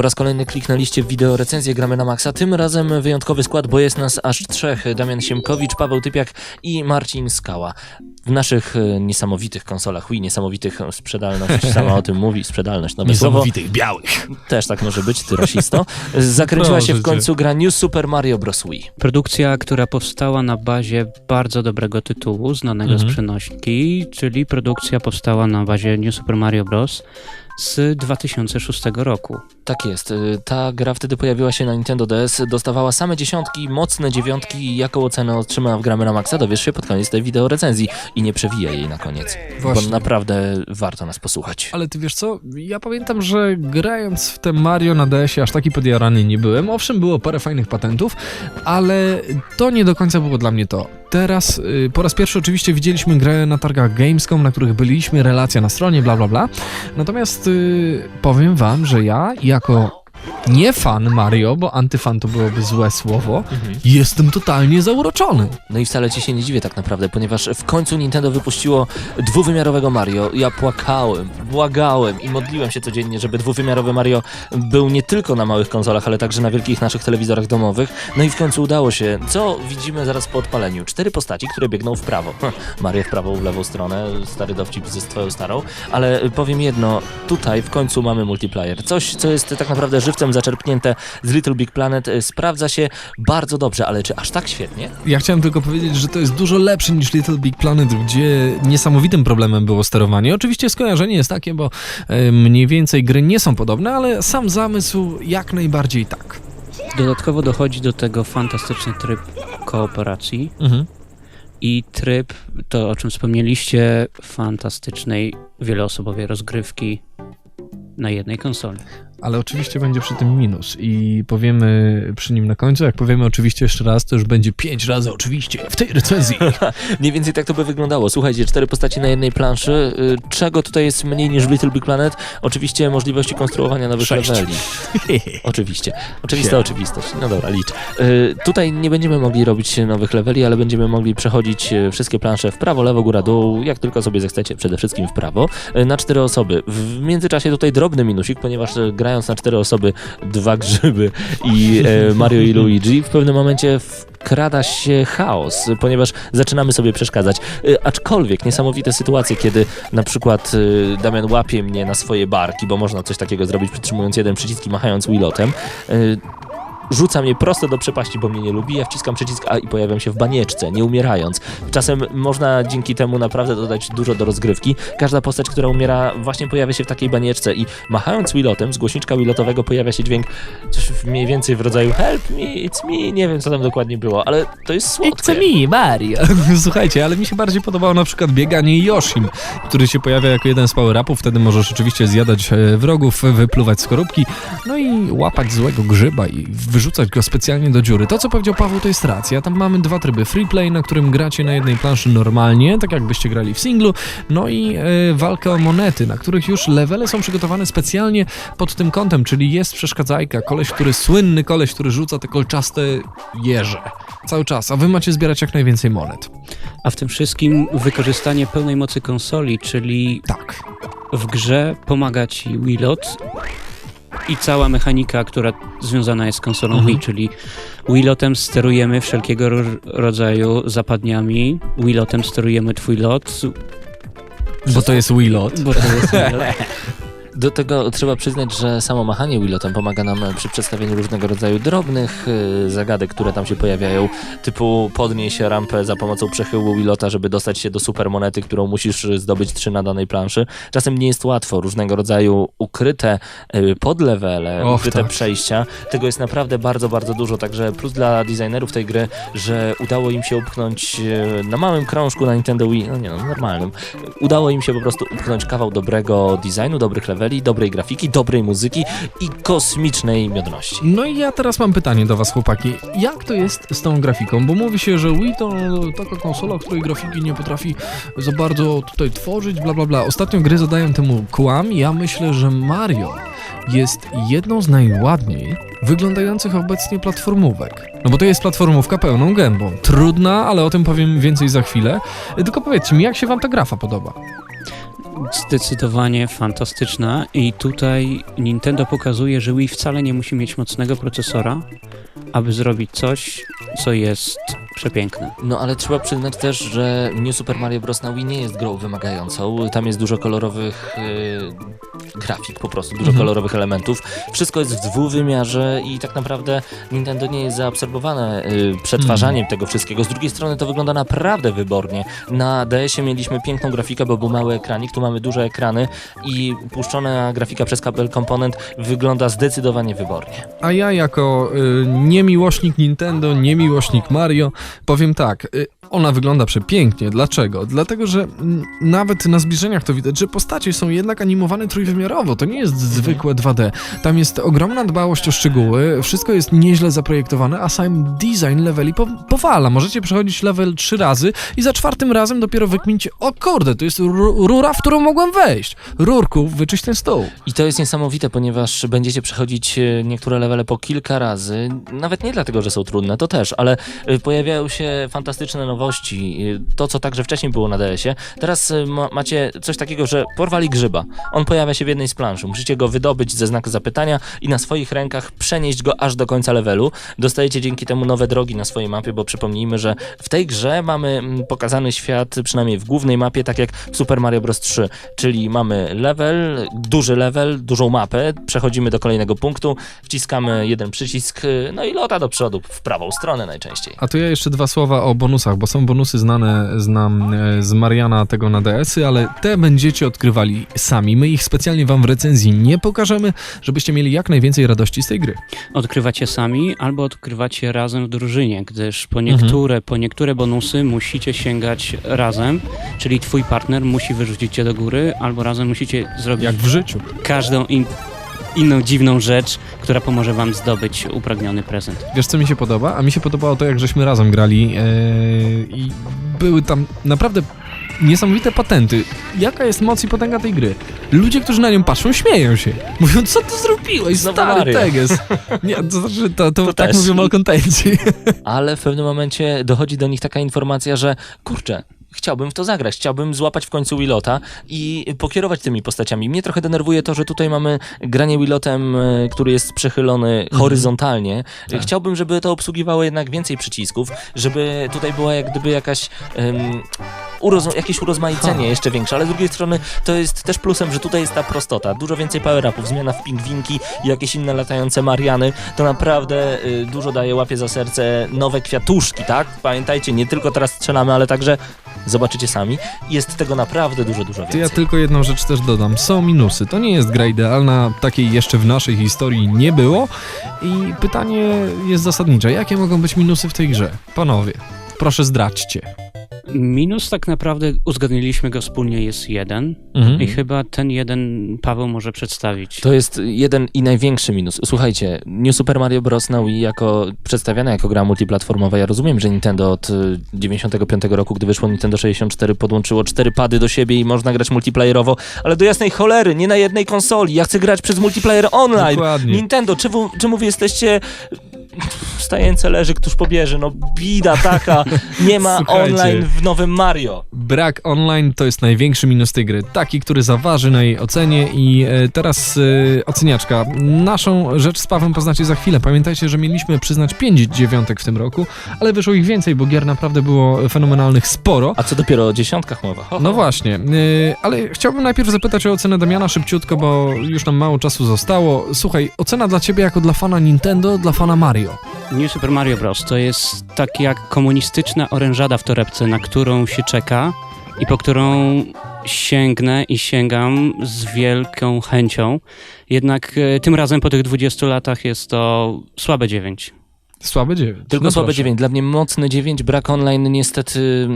Po raz kolejny kliknęliście w wideo recenzję Gramy na Maxa. Tym razem wyjątkowy skład, bo jest nas aż trzech. Damian Siemkowicz, Paweł Typiak i Marcin Skała. W naszych e, niesamowitych konsolach Wii, niesamowitych e, sprzedalność, sama o tym mówi, sprzedalność, nowe słowo. Niesamowitych białych. Też tak może być, ty rasisto. Zakręciła się w końcu gra New Super Mario Bros. Wii. Produkcja, która powstała na bazie bardzo dobrego tytułu, znanego Mhm. z przenośki, czyli produkcja powstała na bazie New Super Mario Bros. z 2006 roku. Tak jest. y, Ta gra wtedy pojawiła się na Nintendo DS, dostawała same dziesiątki, mocne dziewiątki i jaką ocenę otrzymała w Gramy na Maxa dowiesz się pod koniec tej wideo recenzji i nie przewijaj jej na koniec, Właśnie. bo naprawdę warto nas posłuchać. Ale ty wiesz co, ja pamiętam, że grając w te Mario na DS-ie aż taki podjarany nie byłem. Owszem, było parę fajnych patentów, ale to nie do końca było dla mnie to. Teraz y, po raz pierwszy oczywiście widzieliśmy grę na targach Gamescom, na których byliśmy, relacja na stronie, bla bla bla. Natomiast y, powiem wam, że ja jako nie fan Mario, bo antyfan to byłoby złe słowo, jestem totalnie zauroczony. No i wcale ci się nie dziwię tak naprawdę, ponieważ w końcu Nintendo wypuściło dwuwymiarowego Mario. Ja płakałem, błagałem i modliłem się codziennie, żeby dwuwymiarowy Mario był nie tylko na małych konsolach, ale także na wielkich naszych telewizorach domowych. No i w końcu udało się. Co widzimy zaraz po odpaleniu? Cztery postaci, które biegną w prawo. Hm, Mario w prawą, w lewą stronę, stary dowcip ze twoją starą, ale powiem jedno, tutaj w końcu mamy multiplayer. Coś, co jest tak naprawdę żywcem zaczerpnięte z Little Big Planet, y, sprawdza się bardzo dobrze, ale czy aż tak świetnie? Ja chciałem tylko powiedzieć, że to jest dużo lepsze niż Little Big Planet, gdzie niesamowitym problemem było sterowanie. Oczywiście skojarzenie jest takie, bo e, mniej więcej gry nie są podobne, ale sam zamysł jak najbardziej tak. Dodatkowo dochodzi do tego fantastyczny tryb kooperacji Mhm. i tryb, to o czym wspomnieliście, fantastycznej wieloosobowej rozgrywki na jednej konsoli. Ale oczywiście będzie przy tym minus i powiemy przy nim na końcu. Jak powiemy oczywiście jeszcze raz, to już będzie pięć razy oczywiście w tej recenzji. Mniej więcej tak to by wyglądało. Słuchajcie, cztery postaci na jednej planszy. Y, Czego tutaj jest mniej niż w Little Big Planet? Oczywiście możliwości konstruowania nowych Sześć. leveli. Oczywiście. Oczywista Siedem. oczywistość. No dobra, licz. Y, Tutaj nie będziemy mogli robić nowych leveli, ale będziemy mogli przechodzić y, wszystkie plansze w prawo, lewo, góra, dół, jak tylko sobie zechcecie, przede wszystkim w prawo, na cztery osoby. W międzyczasie tutaj drobny minusik, ponieważ y, grając na cztery osoby, dwa grzyby i e, Mario i Luigi, w pewnym momencie wkrada się chaos, ponieważ zaczynamy sobie przeszkadzać. Y, Aczkolwiek niesamowite sytuacje, kiedy na przykład y, Damian łapie mnie na swoje barki, bo można coś takiego zrobić przytrzymując jeden przycisk i machając Willotem. Rzuca mnie prosto do przepaści, bo mnie nie lubi. Ja wciskam przycisk A i pojawiam się w banieczce, nie umierając. Czasem można dzięki temu naprawdę dodać dużo do rozgrywki. Każda postać, która umiera, właśnie pojawia się w takiej banieczce i machając Willotem, z głośniczka Willotowego pojawia się dźwięk coś mniej więcej w rodzaju help me, it's me, nie wiem co tam dokładnie było, ale to jest słodkie. me, Mario. Słuchajcie, ale mi się bardziej podobało na przykład bieganie Yoshim, który się pojawia jako jeden z power-upów. Wtedy możesz oczywiście zjadać e, wrogów, wypluwać skorupki, no i łapać złego grzyba i wyrzucać go specjalnie do dziury. To, co powiedział Paweł, to jest racja. Tam mamy dwa tryby. Free play, na którym gracie na jednej planszy normalnie, tak jakbyście grali w singlu, no i e, walka o monety, na których już levele są przygotowane specjalnie pod tym kątem, czyli jest przeszkadzajka, koleś, który słynny koleś, który rzuca te kolczaste jeże. Cały czas, a wy macie zbierać jak najwięcej monet. A w tym wszystkim wykorzystanie pełnej mocy konsoli, czyli Tak. w grze pomaga ci Wilot i cała mechanika, która związana jest z konsolą Mhm. Wii, czyli Wilotem sterujemy wszelkiego ro- rodzaju zapadniami, Wilotem sterujemy twój lot, Bo to jest Willot. bo to jest Wilot. Do tego trzeba przyznać, że samo machanie Willotem pomaga nam przy przedstawieniu różnego rodzaju drobnych y, zagadek, które tam się pojawiają, typu podnieś rampę za pomocą przechyłu Willota, żeby dostać się do super monety, którą musisz zdobyć trzy na danej planszy. Czasem nie jest łatwo, różnego rodzaju ukryte y, podlewele, Och, ukryte tak. przejścia. Tego jest naprawdę bardzo, bardzo dużo, także plus dla designerów tej gry, że udało im się upchnąć y, na małym krążku na Nintendo Wii, no nie no, normalnym, udało im się po prostu upchnąć kawał dobrego designu, dobrych leveli, dobrej grafiki, dobrej muzyki i kosmicznej miodności. No i ja teraz mam pytanie do was, chłopaki. Jak to jest z tą grafiką? Bo mówi się, że Wii to taka konsola, której grafiki nie potrafi za bardzo tutaj tworzyć, bla bla bla. Ostatnio gry zadają temu kłam. Ja myślę, że Mario jest jedną z najładniej wyglądających obecnie platformówek. No bo to jest platformówka pełną gębą. Trudna, ale o tym powiem więcej za chwilę. Tylko powiedzcie mi, jak się wam ta grafa podoba? Zdecydowanie fantastyczna i tutaj Nintendo pokazuje, że Wii wcale nie musi mieć mocnego procesora, aby zrobić coś, co jest przepiękne. No ale trzeba przyznać też, że New Super Mario Bros. na Wii nie jest grą wymagającą. Tam jest dużo kolorowych yy, grafik po prostu, dużo Mhm. kolorowych elementów. Wszystko jest w dwuwymiarze i tak naprawdę Nintendo nie jest zaabsorbowane yy, przetwarzaniem tego wszystkiego. Z drugiej strony to wygląda naprawdę wybornie. Na DS-ie mieliśmy piękną grafikę, bo był mały ekranik, tu mamy duże ekrany i puszczona grafika przez kabel komponent wygląda zdecydowanie wybornie. A ja jako y, niemiłośnik Nintendo, niemiłośnik Mario, powiem tak, y, ona wygląda przepięknie. Dlaczego? Dlatego, że nawet na zbliżeniach to widać, że postacie są jednak animowane trójwymiarowo. To nie jest zwykłe 2D. Tam jest ogromna dbałość o szczegóły, wszystko jest nieźle zaprojektowane, a sam design leveli po powala. Możecie przechodzić level trzy razy i za czwartym razem dopiero wykminicie, o kurde, to jest ru- rura, w którą mogłem wejść. Rurku, wyczyść ten stół. I to jest niesamowite, ponieważ będziecie przechodzić e, niektóre levele po kilka razy. Nawet nie dlatego, że są trudne, to też, ale e, pojawiają się fantastyczne nowości. E, To, co także wcześniej było na DS-ie. Teraz e, ma, macie coś takiego, że porwali grzyba. On pojawia się w jednej z planszy. Musicie go wydobyć ze znaku zapytania i na swoich rękach przenieść go aż do końca levelu. Dostajecie dzięki temu nowe drogi na swojej mapie, bo przypomnijmy, że w tej grze mamy mm, pokazany świat, przynajmniej w głównej mapie, tak jak w Super Mario Bros. 3, czyli mamy level, duży level, dużą mapę, przechodzimy do kolejnego punktu, wciskamy jeden przycisk, y, no i lota do przodu, w prawą stronę najczęściej. A to ja jeszcze dwa słowa o bonusach, bo są bonusy znane, znam e, z Mariana tego na DS-y, ale te będziecie odkrywali sami. My ich specjalnie wam w recenzji nie pokażemy, żebyście mieli jak najwięcej radości z tej gry. Odkrywacie sami albo odkrywacie razem w drużynie, gdyż po niektóre, po niektóre bonusy musicie sięgać razem, czyli twój partner musi wyrzucić cię do góry, albo razem musicie zrobić Jak w życiu. każdą in, inną dziwną rzecz, która pomoże wam zdobyć upragniony prezent. Wiesz, co mi się podoba? A mi się podobało to, jak żeśmy razem grali e, i były tam naprawdę niesamowite patenty. Jaka jest moc i potęga tej gry? Ludzie, którzy na nią patrzą, śmieją się. Mówią, co ty zrobiłeś, Znowu stary Mario. teges. Nie, to znaczy, to, to, To tak też. mówią o kontencie. Ale w pewnym momencie dochodzi do nich taka informacja, że kurczę, chciałbym w to zagrać, chciałbym złapać w końcu Willota i pokierować tymi postaciami. Mnie trochę denerwuje to, że tutaj mamy granie Willotem, e, który jest przechylony horyzontalnie. Tak. Chciałbym, żeby to obsługiwało jednak więcej przycisków, żeby tutaj była jak gdyby jakaś... em, Uroz, jakieś urozmaicenie jeszcze większe, ale z drugiej strony to jest też plusem, że tutaj jest ta prostota. Dużo więcej power-upów, zmiana w pingwinki i jakieś inne latające Mariany. To naprawdę y, dużo daje, łapie za serce nowe kwiatuszki, tak? Pamiętajcie, nie tylko teraz strzelamy, ale także zobaczycie sami. Jest tego naprawdę dużo, dużo więcej. ja tylko jedną rzecz też dodam. Są minusy. To nie jest gra idealna, takiej jeszcze w naszej historii nie było. I pytanie jest zasadnicze. Jakie mogą być minusy w tej grze? Panowie, proszę zdradźcie. Minus tak naprawdę, uzgodniliśmy go wspólnie, jest jeden Mhm. i chyba ten jeden Paweł może przedstawić. To jest jeden i największy minus. Słuchajcie, New Super Mario Bros. na Wii jako przedstawiana jako gra multiplatformowa. Ja rozumiem, że Nintendo od y, 95 roku, gdy wyszło Nintendo 64, podłączyło cztery pady do siebie i można grać multiplayerowo, ale do jasnej cholery, nie na jednej konsoli. Ja chcę grać przez multiplayer online. Dokładnie. Nintendo, czemu, czemu wy jesteście wstające leży, któż pobierze? No bida taka, nie ma Słuchajcie. online w nowym Mario. Brak online to jest największy minus tej gry. Taki, który zaważy na jej ocenie i e, teraz e, oceniaczka. Naszą rzecz z Pawłem poznacie za chwilę. Pamiętajcie, że mieliśmy przyznać 5 dziewiątek w tym roku, ale wyszło ich więcej, bo gier naprawdę było fenomenalnych sporo. A co dopiero o dziesiątkach mowa? Ho, ho. No właśnie, yy, ale chciałbym najpierw zapytać o ocenę Damiana szybciutko, bo już nam mało czasu zostało. Słuchaj, ocena dla ciebie jako dla fana Nintendo, dla fana Mario. New Super Mario Bros. to jest tak jak komunistyczna orężada w torebce, na którą się czeka i po którą sięgnę i sięgam z wielką chęcią. Jednak e, tym razem po tych 20 latach jest to słabe 9. Słabe 9. Tylko no słabe proszę. 9. Dla mnie mocne 9. Brak online niestety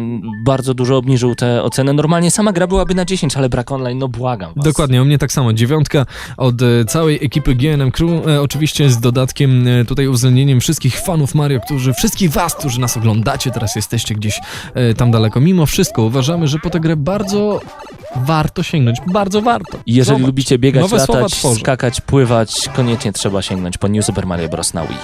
bardzo dużo obniżył tę ocenę. Normalnie sama gra byłaby na 10, ale brak online, no błagam was. Dokładnie, u mnie tak samo. Dziewiątka od e, całej ekipy GNM Crew, e, oczywiście z dodatkiem, e, tutaj uwzględnieniem wszystkich fanów Mario, którzy, wszystkich was, którzy nas oglądacie, teraz jesteście gdzieś e, tam daleko. Mimo wszystko uważamy, że po tę grę bardzo warto sięgnąć, bardzo warto. Jeżeli Zobacz, lubicie biegać, nowe latać, skakać, pływać, koniecznie trzeba sięgnąć po New Super Mario Bros. na Wii.